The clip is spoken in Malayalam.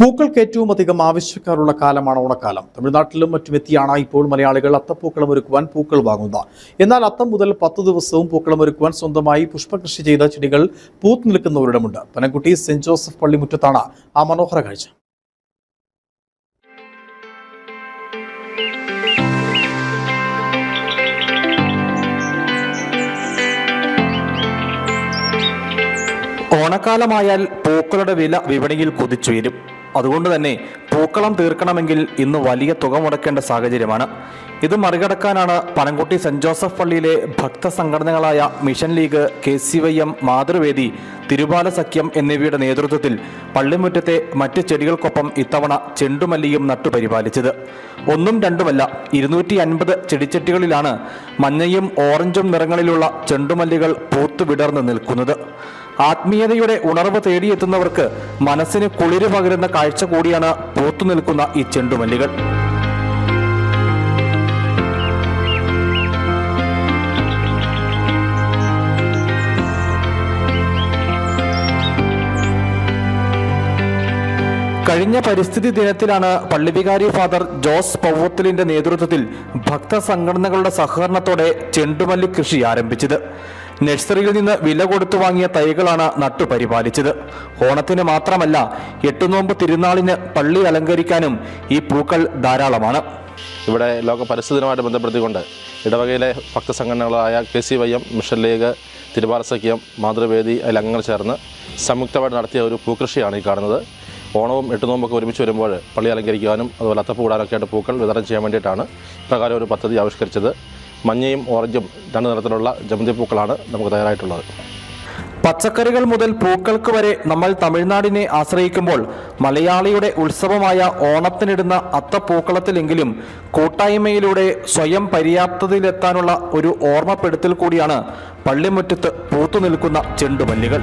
പൂക്കൾക്ക് ഏറ്റവും അധികം ആവശ്യക്കാരുള്ള കാലമാണ് ഓണക്കാലം. തമിഴ്നാട്ടിലും മറ്റും എത്തിയാണ് ഇപ്പോൾ മലയാളികൾ അത്തപ്പൂക്കളം ഒരുക്കുവാൻ പൂക്കൾ വാങ്ങുന്നത്. എന്നാൽ അത്തം മുതൽ പത്ത് ദിവസവും പൂക്കളം ഒരുക്കുവാൻ സ്വന്തമായി പുഷ്പകൃഷി ചെയ്ത ചെടികൾ പൂത്ത് നിൽക്കുന്നവരിടമുണ്ട്. പനക്കുട്ടി സെന്റ് ജോസഫ് പള്ളിമുറ്റത്താണ് ആ മനോഹര കാഴ്ച. ഓണക്കാലമായാൽ പൂക്കളുടെ വില വിപണിയിൽ കുതിച്ചുയരും. അതുകൊണ്ട് തന്നെ പൂക്കളം തീർക്കണമെങ്കിൽ ഇന്ന് വലിയ തുക മുടക്കേണ്ട സാഹചര്യമാണ്. ഇത് മറികടക്കാനാണ് പനംകുട്ടി സെന്റ് ജോസഫ് പള്ളിയിലെ ഭക്ത സംഘടനകളായ mission league K C Y M Mathruvedi തിരുബാല സഖ്യം എന്നിവയുടെ നേതൃത്വത്തിൽ പള്ളിമുറ്റത്തെ മറ്റ് ചെടികൾക്കൊപ്പം ഇത്തവണ ചെണ്ടുമല്ലിയും നട്ടുപരിപാലിച്ചത്. ഒന്നും രണ്ടുമല്ല ഇരുന്നൂറ്റി അൻപത് ചെടിച്ചട്ടികളിലാണ് മഞ്ഞയും ഓറഞ്ചും നിറങ്ങളിലുള്ള ചെണ്ടുമല്ലികൾ പൂത്തു വിടർന്ന് നിൽക്കുന്നത്. ആത്മീയതയുടെ ഉണർവ് തേടിയെത്തുന്നവർക്ക് മനസ്സിന് കുളിര് പകരുന്ന കാഴ്ച കൂടിയാണ് പൂത്തു നിൽക്കുന്ന ഈ ചെണ്ടുമല്ലികൾ. കഴിഞ്ഞ പരിസ്ഥിതി ദിനത്തിലാണ് പള്ളിവികാരി ഫാദർ ജോസ് പൗവത്തലിന്റെ നേതൃത്വത്തിൽ ഭക്തസംഘടനകളുടെ സഹകരണത്തോടെ ചെണ്ടുമല്ലി കൃഷി ആരംഭിച്ചത്. നഴ്സറിയിൽ നിന്ന് വില കൊടുത്തു വാങ്ങിയ തൈകളാണ് നട്ടുപരിപാലിച്ചത്. ഓണത്തിന് മാത്രമല്ല എട്ടുനോമ്പ് തിരുനാളിന് പള്ളി അലങ്കരിക്കാനും ഈ പൂക്കൾ ധാരാളമാണ്. ഇവിടെ ലോക പരിസ്ഥിതി ദിനമായിട്ട് ബന്ധപ്പെടുത്തിക്കൊണ്ട് ഇടവകയിലെ ഭക്തസംഘടനകളായ K C Y M mission league തിരുവാറ സഖ്യം മാതൃവേദി അതിൽ അംഗങ്ങൾ ചേർന്ന് സംയുക്തമായിട്ട് നടത്തിയ ഒരു പൂക്കൃഷിയാണ് ഈ കാണുന്നത്. ഓണവും എട്ടുനോമ്പൊക്കെ ഒരുമിച്ച് വരുമ്പോൾ പള്ളി അലങ്കരിക്കാനും അതുപോലെ അത്തപ്പൂ ആയിട്ട് പൂക്കൾ വിതരണം ചെയ്യാൻ വേണ്ടിയിട്ടാണ് ഇപ്രകാരം ഒരു പദ്ധതി ആവിഷ്കരിച്ചത്. മഞ്ഞയും ഓറഞ്ചും രണ്ട് നിറത്തിലുള്ള ജമന്തി പൂക്കളാണ് നമുക്ക് തയ്യാറായിട്ടുള്ളത്. പച്ചക്കറികൾ മുതൽ പൂക്കൾക്ക് വരെ നമ്മൾ തമിഴ്നാടിനെ ആശ്രയിക്കുമ്പോൾ മലയാളിയുടെ ഉത്സവമായ ഓണത്തിനിടുന്ന അത്തപ്പൂക്കളത്തിലെങ്കിലും കൂട്ടായ്മയിലൂടെ സ്വയം പര്യാപ്തതയിലെത്താനുള്ള ഒരു ഓർമ്മപ്പെടുത്തൽ കൂടിയാണ് പള്ളിമുറ്റത്ത് പൂത്തു നിൽക്കുന്ന ചെണ്ടുമല്ലികൾ.